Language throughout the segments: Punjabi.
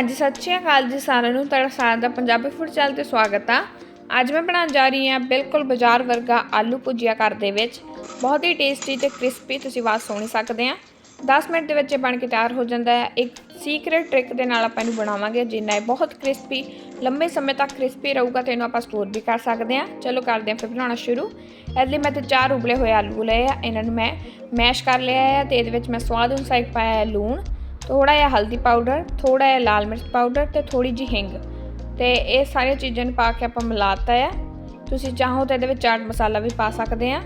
ਹਾਂਜੀ, ਸਤਿ ਸ਼੍ਰੀ ਅਕਾਲ ਜੀ ਸਾਰਿਆਂ ਨੂੰ। ਤੁਹਾਡਾ ਸਾਰਿਆਂ ਦਾ ਪੰਜਾਬੀ ਫੂਡ ਚੈਨਲ ਤੇ ਸਵਾਗਤ ਆ। ਅੱਜ ਮੈਂ ਬਣਾਉਣ ਜਾ ਰਹੀ ਹਾਂ ਬਿਲਕੁਲ ਬਾਜ਼ਾਰ ਵਰਗਾ ਆਲੂ ਭੁਜੀਆ ਘਰ ਦੇ ਵਿੱਚ। ਬਹੁਤ ਹੀ ਟੇਸਟੀ ਤੇ ਕ੍ਰਿਸਪੀ ਤੁਸੀਂ ਆਵਾਜ਼ ਸੁਣ ਸਕਦੇ ਆ। 10 ਮਿੰਟ ਦੇ ਵਿੱਚ ਇਹ ਬਣ ਕੇ ਤਿਆਰ ਹੋ ਜਾਂਦਾ ਹੈ। ਇੱਕ ਸੀਕ੍ਰੀਟ ਟ੍ਰਿਕ ਦੇ ਨਾਲ ਆਪਾਂ ਇਹਨੂੰ ਬਣਾਵਾਂਗੇ ਜਿੰਨਾ ਇਹ ਬਹੁਤ ਕ੍ਰਿਸਪੀ ਲੰਮੇ ਸਮੇਂ ਤੱਕ ਕ੍ਰਿਸਪੀ ਰਹੂਗਾ ਤੇ ਇਹਨੂੰ ਆਪਾਂ ਸਟੋਰ ਵੀ ਕਰ ਸਕਦੇ ਆ। ਚਲੋ ਕਰਦੇ ਹਾਂ ਫਿਰ ਬਣਾਉਣਾ ਸ਼ੁਰੂ। ਇਹਦੇ ਲਈ ਮੈਂ ਤੇ ਚਾਰ ਉਬਲੇ ਹੋਏ ਆਲੂ ਲਏ ਆ। ਇਹਨਾਂ ਨੂੰ ਮੈਂ ਮੈਸ਼ ਕਰ ਲਿਆ ਹੈ ਤੇ ਇਹਦੇ ਵਿੱਚ ਮੈਂ ਸਵਾਦ ਅਨੁਸਾਰ ਪਾਇਆ ਲੂਣ। ਥੋੜਾ ਜਿਹਾ ਹਲਦੀ ਪਾਊਡਰ ਥੋੜਾ ਜਿਹਾ ਲਾਲ ਮਿਰਚ ਪਾਊਡਰ ਤੇ ਥੋੜੀ ਜਿਹੀ ਹਿੰਗ। ਤੇ ਇਹ ਸਾਰੀਆਂ ਚੀਜ਼ਾਂ ਨੂੰ ਪਾ ਕੇ ਆਪਾਂ ਮਿਲਾਤਾ ਆ। ਤੁਸੀਂ ਚਾਹੋ ਤਾਂ ਇਹਦੇ ਵਿੱਚ ਚਾਟ ਮਸਾਲਾ ਵੀ ਪਾ ਸਕਦੇ ਆ।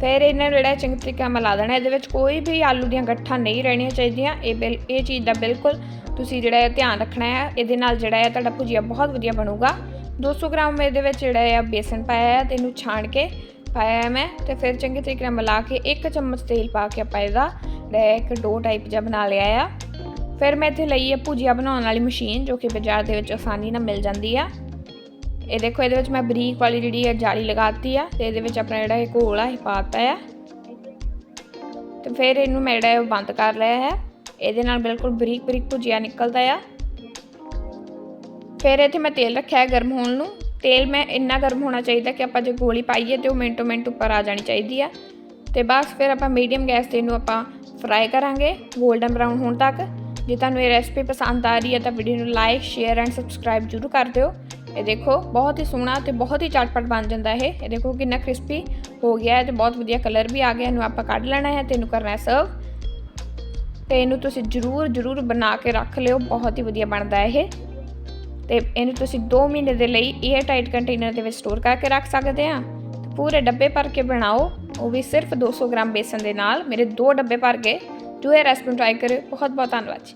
ਫਿਰ ਇਹਨਾਂ ਨੂੰ ਜਿਹੜਾ ਚੰਗੀ ਤਰੀਕੇ ਨਾਲ ਮਿਲਾ ਦੇਣਾ। ਇਹਦੇ ਵਿੱਚ ਕੋਈ ਵੀ ਆਲੂ ਦੀਆਂ ਗੱਠਾਂ ਨਹੀਂ ਰਹਿਣੀਆਂ ਚਾਹੀਦੀਆਂ। ਇਹ ਬਿਲ, ਇਹ ਚੀਜ਼ ਦਾ ਬਿਲਕੁਲ ਤੁਸੀਂ ਜਿਹੜਾ ਹੈ ਧਿਆਨ ਰੱਖਣਾ ਹੈ ਇਹਦੇ ਨਾਲ ਜਿਹੜਾ ਹੈ ਤੁਹਾਡਾ ਭੁਜੀਆ ਬਹੁਤ ਵਧੀਆ ਬਣੂਗਾ। 200 ਗ੍ਰਾਮ ਇਹਦੇ ਵਿੱਚ ਜਿਹੜਾ ਹੈ ਬੇਸਨ ਪਾਇਆ ਹੈ ਤੇ ਇਹਨੂੰ ਛਾਣ ਕੇ ਪਾਇਆ ਹੈ ਮੈਂ। ਤੇ ਫਿਰ ਚੰਗੇ ਤਰੀਕੇ ਨਾਲ ਮਿਲਾ ਕੇ ਇੱਕ ਚਮਚ ਤੇਲ ਪਾ ਕੇ ਆਪਾਂ ਇਹਦਾ ਇੱਕ ਡੋ ਟਾਈਪ ਜਿਹਾ ਬਣਾ ਲਿਆ ਆ। ਫਿਰ ਮੈਂ ਇੱਥੇ ਲਈ ਹੈ ਭੁਜੀਆ ਬਣਾਉਣ ਵਾਲੀ ਮਸ਼ੀਨ, ਜੋ ਕਿ ਬਾਜ਼ਾਰ ਦੇ ਵਿੱਚ ਆਸਾਨੀ ਨਾਲ ਮਿਲ ਜਾਂਦੀ ਆ। ਇਹ ਦੇਖੋ, ਇਹਦੇ ਵਿੱਚ ਮੈਂ ਬਰੀਕ ਵਾਲੀ ਜਿਹੜੀ ਹੈ ਜਾਲੀ ਲਗਾਤੀ ਆ ਤੇ ਇਹਦੇ ਵਿੱਚ ਆਪਣਾ ਜਿਹੜਾ ਇਹ ਘੋਲ ਆ, ਇਹ ਪਾਤਾ ਆ। ਤੇ ਫਿਰ ਇਹਨੂੰ ਮੈਂ ਜਿਹੜਾ ਇਹ ਬੰਦ ਕਰ ਲਿਆ ਹੈ। ਇਹਦੇ ਨਾਲ ਬਿਲਕੁਲ ਬਰੀਕ ਬਰੀਕ ਭੁਜੀਆ ਨਿਕਲਦਾ ਆ। ਫਿਰ ਇੱਥੇ ਮੈਂ ਤੇਲ ਰੱਖਿਆ ਗਰਮ ਹੋਣ ਨੂੰ। ਤੇਲ ਮੈਂ ਇੰਨਾ ਗਰਮ ਹੋਣਾ ਚਾਹੀਦਾ ਕਿ ਆਪਾਂ ਜੇ ਗੋਲੀ ਪਾਈਏ ਤੇ ਉਹ ਮਿੰਟੋ ਮਿੰਟ ਉੱਪਰ ਆ ਜਾਣੀ ਚਾਹੀਦੀ ਆ। ਤੇ ਬਸ ਫਿਰ ਆਪਾਂ ਮੀਡੀਅਮ ਗੈਸ ਤੇ ਇਹਨੂੰ ਆਪਾਂ ਫਰਾਈ ਕਰਾਂਗੇ 골ਡਨ ਬਰਾਊਨ ਹੋਣ ਤੱਕ। ਜੇ ਤੁਹਾਨੂੰ ਇਹ ਰੈਸਪੀ ਪਸੰਦ ਆ ਰਹੀ ਹੈ ਤਾਂ ਵੀਡੀਓ ਨੂੰ ਲਾਈਕ ਸ਼ੇਅਰ ਐਂਡ ਸਬਸਕ੍ਰਾਈਬ ਜ਼ਰੂਰ ਕਰ ਦਿਓ। ਇਹ ਦੇਖੋ, ਬਹੁਤ ਹੀ ਸੋਹਣਾ ਤੇ ਬਹੁਤ ਹੀ ਚਟਪਟ ਬਣ ਜਾਂਦਾ ਇਹ। ਇਹ ਦੇਖੋ ਕਿੰਨਾ ਕ੍ਰਿਸਪੀ ਹੋ ਗਿਆ ਹੈ ਤੇ ਬਹੁਤ ਵਧੀਆ ਕਲਰ ਵੀ ਆ ਗਿਆ। ਇਹਨੂੰ ਆਪਾਂ ਕੱਢ ਲੈਣਾ ਹੈ ਤੇ ਇਹਨੂੰ ਕਰਨਾ ਹੈ ਸਰਵ ਤੇ ਇਹਨੂੰ ਤੁਸੀਂ ਜ਼ਰੂਰ ਜ਼ਰੂਰ ਬਣਾ ਕੇ ਰੱਖ ਲਿਓ। ਬਹੁਤ ਹੀ ਵਧੀਆ ਬਣਦਾ ਇਹ। ਤੇ ਇਹਨੂੰ ਤੁਸੀਂ 2 ਮਹੀਨੇ ਦੇ ਲਈ 에ਅਰ ਟਾਈਟ ਕੰਟੇਨਰ ਦੇ ਵਿੱਚ ਸਟੋਰ ਕਰਕੇ ਰੱਖ ਸਕਦੇ ਆ ਪੂਰੇ ਡੱਬੇ ਭਰ ਕੇ ਬਣਾਓ। ਉਹ ਵੀ ਸਿਰਫ 200 ਗ੍ਰਾਮ ਬੇਸਨ ਦੇ ਨਾਲ ਮੇਰੇ ਦੋ ਡੱਬੇ ਭਰ ਗਏ। ਜੋ ਇਹ ਰੈਸਪੀ ਟਰਾਈ ਕਰਿਓ ਬਹੁਤ ਬਹੁਤ ਧੰਨਵਾਦ ਜੀ।